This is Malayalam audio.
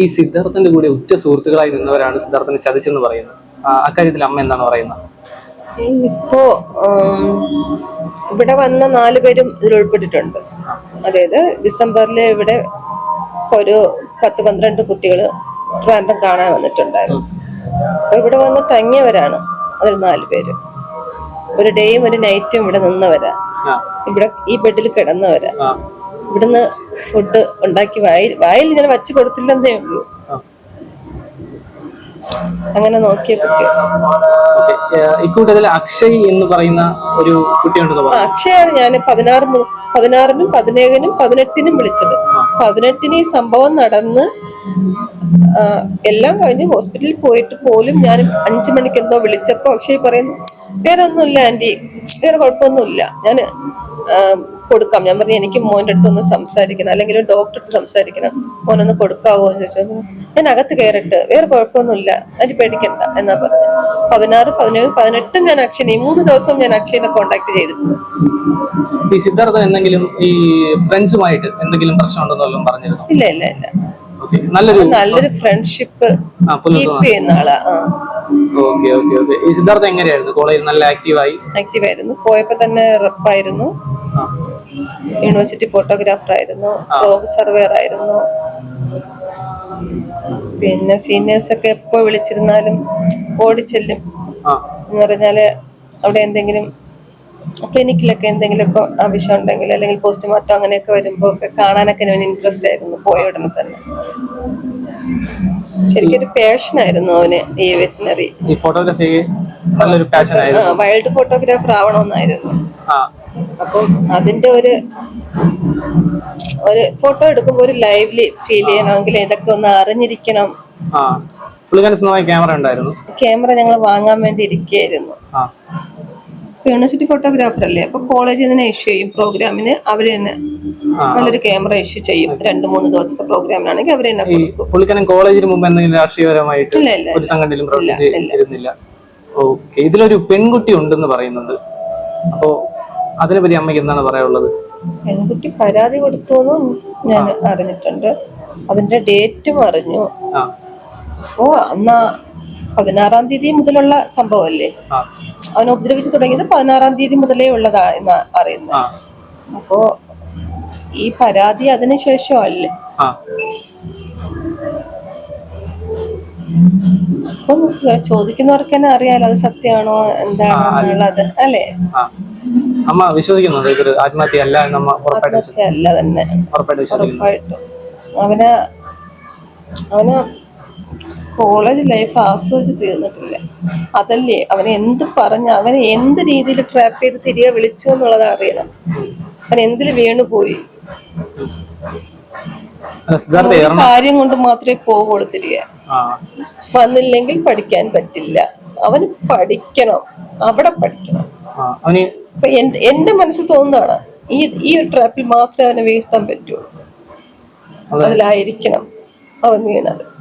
ഈ സിദ്ധാർത്ഥന്റെ കൂടെ ഉറ്റ സുഹൃത്തുക്കളായി നിന്നവരാണ് സിദ്ധാർത്ഥനെ ചതിച്ചെന്ന് പറയുന്നത്. അക്കാര്യത്തിൽ അമ്മ എന്താണ് പറയുന്നത്? ഇപ്പോ ഇവിടെ വന്ന നാല് പേരും ഇതിൽ ഉൾപ്പെട്ടിട്ടുണ്ട്. അതായത് ഡിസംബറിൽ ഇവിടെ ഒരു പത്ത് പന്ത്രണ്ട് കുട്ടികൾ ട്രാൻഡം കാണാൻ വന്നിട്ടുണ്ടായിരുന്നു. അപ്പൊ ഇവിടെ വന്ന് തങ്ങിയവരാണ് അതിൽ നാല് പേര്. ഒരു ഡേയും ഒരു നൈറ്റും ഇവിടെ നിന്നവരാ. ഇവിടെ ഈ ബെഡിൽ കിടന്നവരാ. ഇവിടുന്ന് ഫുഡ് ഉണ്ടാക്കി വായിൽ വായിൽ ഇങ്ങനെ വച്ചു കൊടുത്തില്ലെന്നേ ഉള്ളൂ. അങ്ങനെ നോക്കിയ കുട്ടി ഇക്കൂട്ടത്തിൽ അക്ഷയ് എന്ന് പറയുന്ന ഒരു കുട്ടിയുണ്ടെന്ന് അക്ഷയാണ് ഞാൻ പതിനാറ് പതിനാറിനും പതിനേഴിനും പതിനെട്ടിനും വിളിച്ചത്. പതിനെട്ടിന് ഈ സംഭവം നടന്ന് എല്ലാം കഴിഞ്ഞ് ഹോസ്പിറ്റലിൽ പോയിട്ട് പോലും ഞാൻ അഞ്ചു മണിക്ക് എന്തോ വിളിച്ചപ്പോ അക്ഷയ് പറയുന്നു വേറെ ഒന്നുമില്ല ആന്റി വേറെ കുഴപ്പമൊന്നുമില്ല. ഞാൻ കൊടുക്കാം. ഞാൻ പറഞ്ഞു എനിക്ക് മോന്റെ അടുത്ത് ഒന്ന് സംസാരിക്കണം അല്ലെങ്കിൽ ഡോക്ടറെ അടുത്ത് സംസാരിക്കണം. മോനൊന്ന് കൊടുക്കാവോ? എന്ന് ചോദിച്ചു. ഞാൻ അകത്ത് കയറിട്ട് വേറെ കുഴപ്പമൊന്നുമില്ല അതിന് പേടിക്കണ്ട. എന്നാ പറഞ്ഞു. പതിനാറ് പതിനേഴ് പതിനെട്ടും ഞാൻ അക്ഷയനെ ഈ മൂന്ന് ദിവസം ഞാൻ അക്ഷയനെ കോണ്ടാക്ട് ചെയ്തിട്ടുണ്ട് ഈ സിദ്ധാർത്ഥ എന്തെങ്കിലും ഈ ഫ്രണ്ട്സുമായിട്ട് എന്തെങ്കിലും വല്ലതും പറഞ്ഞിരുന്നു? ഇല്ല ഇല്ല ഇല്ല. നല്ലൊരു നല്ലൊരു ഫ്രണ്ട്ഷിപ്പ് കീപ്പ് ചെയ്യുന്ന ആളാ ഓക്കെ ഓക്കെ ഓക്കെ ഈ സിദ്ധാർത്ഥ എങ്ങനെയായിരുന്നു? കോളേജിൽ നല്ല ആക്റ്റീവായി ആക്റ്റീവ് ആയിരുന്നു. പോയപ്പോ തന്നെ റെപ്പായിരുന്നു യൂണിവേഴ്സിറ്റി ഫോട്ടോഗ്രാഫർ ആയിരുന്നു. റോഗ് സർവേർ ആയിരുന്നു. പിന്നെ സീനിയേഴ്സ് ഒക്കെ എപ്പോ വിളിച്ചിരുന്നാലും ഓടിച്ചെല്ലും. എന്ന് പറഞ്ഞാൽ അവിടെ എന്തെങ്കിലും ക്ലിനിക്കിലൊക്കെ എന്തെങ്കിലുമൊക്കെ ആവശ്യം ഉണ്ടെങ്കിൽ അല്ലെങ്കിൽ പോസ്റ്റ്മോർട്ടം അങ്ങനെയൊക്കെ വരുമ്പോ ഒക്കെ കാണാനൊക്കെ അവന് ഇൻട്രസ്റ്റ് ആയിരുന്നു. പോയ ഉടനെ തന്നെ. ശരിക്കൊരു പാഷൻ ആയിരുന്നു അവന് ഈ വെറ്റിനറി ഈ ഫോട്ടോഗ്രാഫി നല്ലൊരു പാഷൻ ആയിരുന്നു. വൈൽഡ് ഫോട്ടോഗ്രാഫർ ആവണമെന്നായിരുന്നു. അപ്പം അതിന്റെ ഒരു ഒരു ഫോട്ടോ എടുക്കുമ്പോൾ ഒരു ലൈവ്ലി ഫീൽ ചെയ്യണമെങ്കിൽ ഇതൊക്കെ ഒന്ന് അറിഞ്ഞിരിക്കണം. ക്യാമറ ഉണ്ടായിരുന്നു. ക്യാമറ ഞങ്ങൾ വാങ്ങാൻ വേണ്ടി ഇരിക്കുകയായിരുന്നു. ആ. യൂണിവേഴ്സിറ്റി ഫോട്ടോഗ്രാഫർ അല്ലേ? അപ്പൊ കോളേജിൽ തന്നെ ഇഷ്യൂ ചെയ്യും പ്രോഗ്രാമിന് അവർ തന്നെ നല്ലൊരു ക്യാമറ ഇഷ്യൂ ചെയ്യും. രണ്ട് മൂന്ന് ദിവസത്തെ പ്രോഗ്രാമിനാണെങ്കിൽ അവർ തന്നെ കൊടുക്കും. പുള്ളിക്കാരൻ കോളേജിന് മുമ്പ് എന്തെങ്കിലും രാഷ്ട്രീയപരമായിട്ട് ഇല്ല ഇല്ല ഒരു സംഘടനയിലും പ്രവർത്തിച്ചിരുന്നില്ല ഓക്കെ. ഇതിലൊരു പെൺകുട്ടി ഉണ്ടെന്ന് പറയുന്നുണ്ട്. അപ്പോ അതിനെപ്പറ്റി അമ്മയ്ക്ക് എന്താണ് പറയാനുള്ളത്? പെൺകുട്ടി പരാതി കൊടുത്തു ഞാൻ അറിഞ്ഞിട്ടുണ്ട്. അതിന്റെ ഡേറ്റും അറിഞ്ഞു. ഓ അന്ന് പതിനാറാം തീയതി മുതലുള്ള സംഭവമല്ലേ? ആ. അവനെ ഉപദ്രവിച്ചു തുടങ്ങിയത് പതിനാറാം തീയതി മുതലേ ഉള്ളതാ എന്ന് അറിയുന്നത്. അപ്പോ ഈ പരാതി അതിനുശേഷം അല്ലേ? അപ്പം ചോദിക്കുന്നവർക്ക് തന്നെ അറിയാലോ അത് സത്യമാണോ എന്താണോ എന്നുള്ളത് അല്ലേ? അമ്മ വിശ്വസിക്കുന്നുണ്ട് ഇതൊരു ആത്മഹത്യ അല്ല എന്ന് അമ്മ ഉറപ്പായിട്ട് അല്ല തന്നെ. ഉറപ്പായിട്ടും. അവന് അവന് കോളേജ് ലൈഫ് ആസ്വദിച്ച് തീർന്നിട്ടില്ല. അതല്ലേ? അവനെ എന്ത് പറഞ്ഞു അവനെ എന്ത് രീതിയിൽ ട്രാപ്പ് ചെയ്ത് തിരികെ വിളിച്ചു എന്നുള്ളത് അറിയണം. അവൻ എന്തിൽ വീണുപോയി കാര്യം കൊണ്ട് മാത്രമേ പോവുള്ളൂ തിരികെ. വന്നില്ലെങ്കിൽ പഠിക്കാൻ പറ്റില്ല. അവന് പഠിക്കണം. അവിടെ പഠിക്കണം. ഇപ്പൊ എന്റെ മനസ്സിൽ തോന്നുന്നതാണ് ഈ ഈ ഒരു ട്രാപ്പിൽ മാത്രമേ അവനെ വീഴ്ത്താൻ പറ്റുള്ളൂ. അതെ. അതിലായിരിക്കണം അവൻ വീണത്.